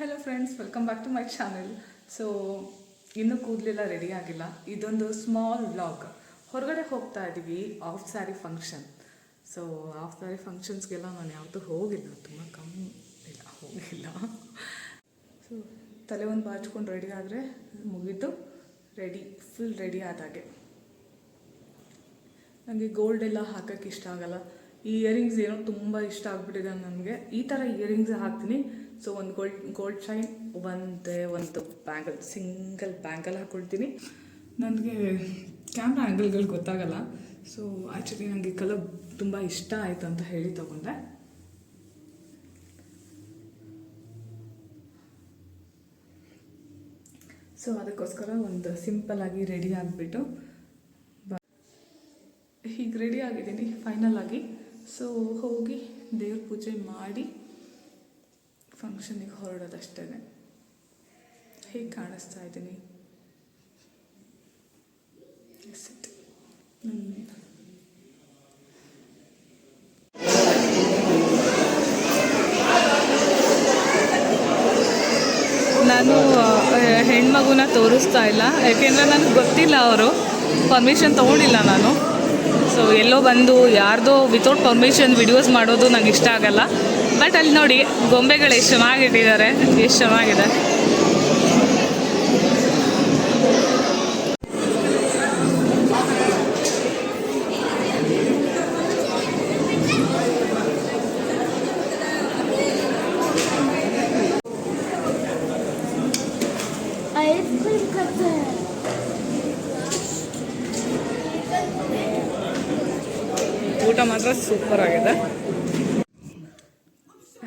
Hello friends welcome back to my channel so ಇನ್ನೂ ಕೂದಲೆಲ್ಲ ready ಆಗಿಲ್ಲ. ಇದೊಂದು ಸ್ಮಾಲ್ ವ್ಲಾಗ್ ಹೊರಗಡೆ ಹೋಗ್ತಾ ಇದ್ದೀವಿ half sari function so half sari ಫಂಕ್ಷನ್ಸ್ಗೆಲ್ಲ ನಾನು ಯಾವತ್ತೂ ಹೋಗಿಲ್ಲ. ತುಂಬ ಕಮ್ಮಿ ಇಲ್ಲ, ಹೋಗಿಲ್ಲ. ಸೊ ತಲೆ ಒಂದು ಬಾಚ್ಕೊಂಡು ರೆಡಿ ಆದರೆ ಮುಗಿದು ರೆಡಿ ಫುಲ್ ರೆಡಿ ಆದಾಗೆ. ನನಗೆ ಗೋಲ್ಡ್ ಎಲ್ಲ ಹಾಕೋಕ್ಕೆ ಇಷ್ಟ ಆಗಲ್ಲ. ಈ ಇಯರಿಂಗ್ಸ್ ಏನೋ ತುಂಬ ಇಷ್ಟ ಆಗ್ಬಿಟ್ಟಿದೆ ನನಗೆ ಈ ಥರ ಇಯರಿಂಗ್ಸ್ ಹಾಕ್ತೀನಿ. ಸೊ ಒಂದು ಗೋಲ್ಡ್ ಗೋಲ್ಡ್ ಚೈನ್ ಒಂದೇ ಒಂದು ಬ್ಯಾಂಗಲ್ ಸಿಂಗಲ್ ಬ್ಯಾಂಗಲ್ ಹಾಕ್ಕೊಳ್ತೀನಿ ನನಗೆ ಕ್ಯಾಮ್ರಾ ಆ್ಯಂಗಲ್ಗಳು ಗೊತ್ತಾಗಲ್ಲ. ಸೊ ಆ್ಯಕ್ಚುಲಿ ನನಗೆ ಕಲರ್ ತುಂಬ ಇಷ್ಟ ಆಯಿತು ಅಂತ ಹೇಳಿ ತಗೊಂಡೆ. ಸೊ ಅದಕ್ಕೋಸ್ಕರ ಒಂದು ಸಿಂಪಲ್ ಆಗಿ ರೆಡಿ ಆಗಿಬಿಟ್ಟು ಹೀಗೆ ರೆಡಿ ಆಗಿದ್ದೀನಿ ಫೈನಲ್ ಆಗಿ. ಸೊ ಹೋಗಿ ದೇವ್ರ ಪೂಜೆ ಮಾಡಿ ಫಂಕ್ಷನಿಗೆ ಹೊರಡೋದಷ್ಟೇ ಹೇಗೆ ಕಾಣಿಸ್ತಾ ಇದ್ದೀನಿ. ನಾನು ಹೆಣ್ಮಗುನ ತೋರಿಸ್ತಾ ಇಲ್ಲ. ಯಾಕೆಂದರೆ ನನಗೆ ಗೊತ್ತಿಲ್ಲ ಅವರು. ಪರ್ಮಿಷನ್ ತೊಗೊಂಡಿಲ್ಲ ನಾನು. ಸೊ ಎಲ್ಲೋ ಬಂದು ಯಾರ್ದೋ ವಿತೌಟ್ ಪರ್ಮಿಷನ್ ವಿಡಿಯೋಸ್ ಮಾಡೋದು ನನಗೆ ಇಷ್ಟ ಆಗಲ್ಲ. ಬಟ್ ಅಲ್ಲಿ ನೋಡಿ ಗೊಂಬೆಗಳು ಎಷ್ಟು ಚೆನ್ನಾಗಿಟ್ಟಿದ್ದಾರೆ. ಎಷ್ಟು ಚೆನ್ನಾಗಿದೆ. ಊಟ ಮಾತ್ರ ಸೂಪರ್ ಆಗಿದೆ.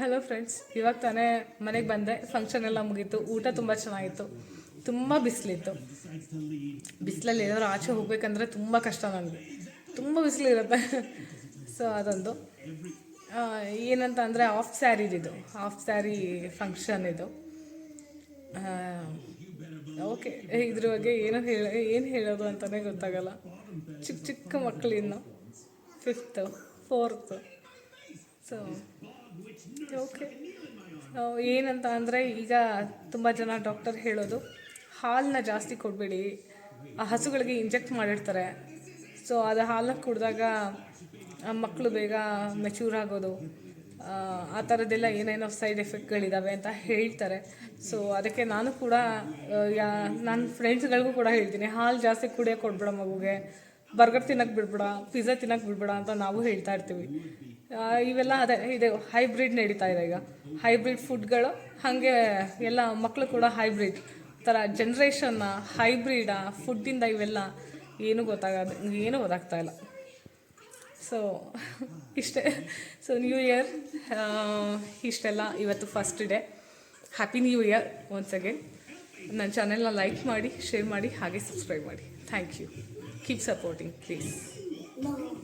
ಹಲೋ ಫ್ರೆಂಡ್ಸ್ ಇವಾಗ ತಾನೇ ಮನೆಗೆ ಬಂದೆ. ಫಂಕ್ಷನ್ ಎಲ್ಲ ಮುಗೀತು. ಊಟ ತುಂಬ ಚೆನ್ನಾಗಿತ್ತು. ತುಂಬ ಬಿಸಿಲಿತ್ತು. ಬಿಸಿಲಲ್ಲಿ ಏನಾದ್ರು ಆಚೆ ಹೋಗ್ಬೇಕಂದ್ರೆ ತುಂಬ ಕಷ್ಟ ನನಗೆ ತುಂಬ ಬಿಸಿಲಿರುತ್ತೆ. ಸೊ ಅದೊಂದು. ಏನಂತ ಅಂದರೆ ಆಫ್ ಸ್ಯಾರಿದಿದು ಆಫ್ ಸ್ಯಾರಿ ಫಂಕ್ಷನ್ ಇದು. ಓಕೆ ಇದ್ರ ಬಗ್ಗೆ ಏನು ಹೇಳ, ಏನು ಹೇಳೋದು ಅಂತಲೇ ಗೊತ್ತಾಗಲ್ಲ. ಚಿಕ್ಕ ಚಿಕ್ಕ ಮಕ್ಕಳಿನ್ನು ಫಿಫ್ತು ಫೋರ್ತು ಸೊ ಓಕೆ. ಏನಂತ ಅಂದರೆ ಈಗ ತುಂಬ ಜನ ಡಾಕ್ಟರ್ ಹೇಳೋದು ಹಾಲನ್ನ ಜಾಸ್ತಿ ಕೊಡಬೇಡಿ ಆ ಹಸುಗಳಿಗೆ ಇಂಜೆಕ್ಟ್ ಮಾಡಿರ್ತಾರೆ. ಸೊ ಅದು ಹಾಲನ್ನ ಕುಡಿದಾಗ ಮಕ್ಕಳು ಬೇಗ ಮೆಚೂರ್ ಆಗೋದು ಆ, ಥರದ್ದೆಲ್ಲ ಏನೇನೋ ಸೈಡ್ ಎಫೆಕ್ಟ್ಗಳಿದ್ದಾವೆ ಅಂತ ಹೇಳ್ತಾರೆ. ಸೊ ಅದಕ್ಕೆ ನಾನು ಕೂಡ ಯಾ ನನ್ನ ಫ್ರೆಂಡ್ಸ್ಗಳಿಗೂ ಕೂಡ ಹೇಳ್ತೀನಿ ಹಾಲು ಜಾಸ್ತಿ ಕುಡಿಯೋಕೆ ಕೊಡ್ಬೇಡ ಮಗುಗೆ. ಬರ್ಗರ್ ತಿನ್ನಕ್ಕೆ ಬಿಡ್ಬೇಡ, ಪಿಜ್ಜಾ ತಿನ್ನಕ್ಕೆ ಬಿಡ್ಬೇಡ ಅಂತ ನಾವು ಹೇಳ್ತಾ ಇರ್ತೀವಿ. ಇವೆಲ್ಲ ಅದೇ, ಇದೆ ಹೈಬ್ರಿಡ್ ನಡೀತಾ ಇದೆ ಈಗ. ಹೈಬ್ರಿಡ್ ಫುಡ್ಗಳು ಹಾಗೆ ಎಲ್ಲ ಮಕ್ಕಳು ಕೂಡ ಹೈಬ್ರಿಡ್ ಥರ ಜನ್ರೇಷನ್ನ ಹೈಬ್ರಿಡಾ ಫುಡ್ಡಿಂದ ಇವೆಲ್ಲ ಏನೂ ಗೊತ್ತಾಗೋದು, ಏನೂ ಗೊತ್ತಾಗ್ತಾ ಇಲ್ಲ. ಸೊ ಇಷ್ಟೇ. ಸೊ ನ್ಯೂ ಇಯರ್ ಇಷ್ಟೆಲ್ಲ ಇವತ್ತು first day happy new year once again ನನ್ನ ಚಾನೆಲ್ನ ಲೈಕ್ ಮಾಡಿ ಶೇರ್ ಮಾಡಿ, ಹಾಗೆ ಸಬ್ಸ್ಕ್ರೈಬ್ ಮಾಡಿ. Thank you Keep supporting, please. No.